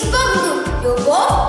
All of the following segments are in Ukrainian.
Biz bulduk.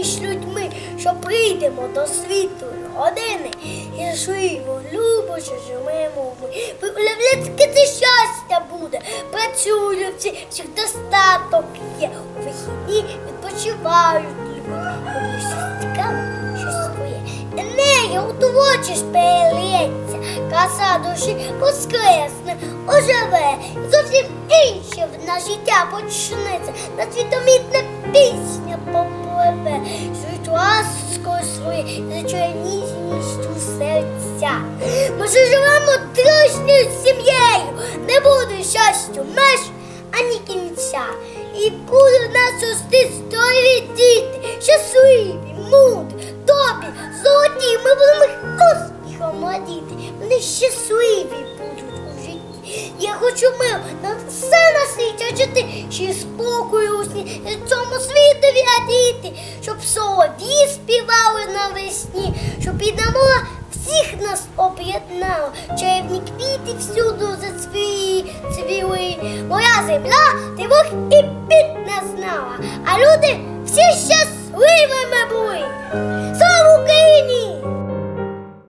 Радість між людьми, що прийдемо до світу години і живо, любо, що живемо ми. Ви уявляєте, це щастя буде. Працюють всі, всіх достаток є. У вихідні відпочивають люди. Роблять щось цікаве, щось своє. Енергія у творчість перелється, краса душі воскресне, оживе. Зовсім інше в нас життя почнеться. На світомітна пісня попливе. Жуть ласкою своє, зачує ніжністю серця. Ми ж живемо дружньою сім'єю, не буде щастю меж ані кінця. І будуть нас рости здорові діти, щасливі, мудрі, добрі, золоті. Ми будемо їх успіхом радіти. Вони щасливі будуть у. Я хочу мир на все на світі, а ще спокою у цьому світові радіти, щоб солов'ї співали навесні, щоб і мова всіх нас об'єднала, чарівні квіти всюди зацвіли. Моя земля тривог і бід не знала, а люди всі щасливими були.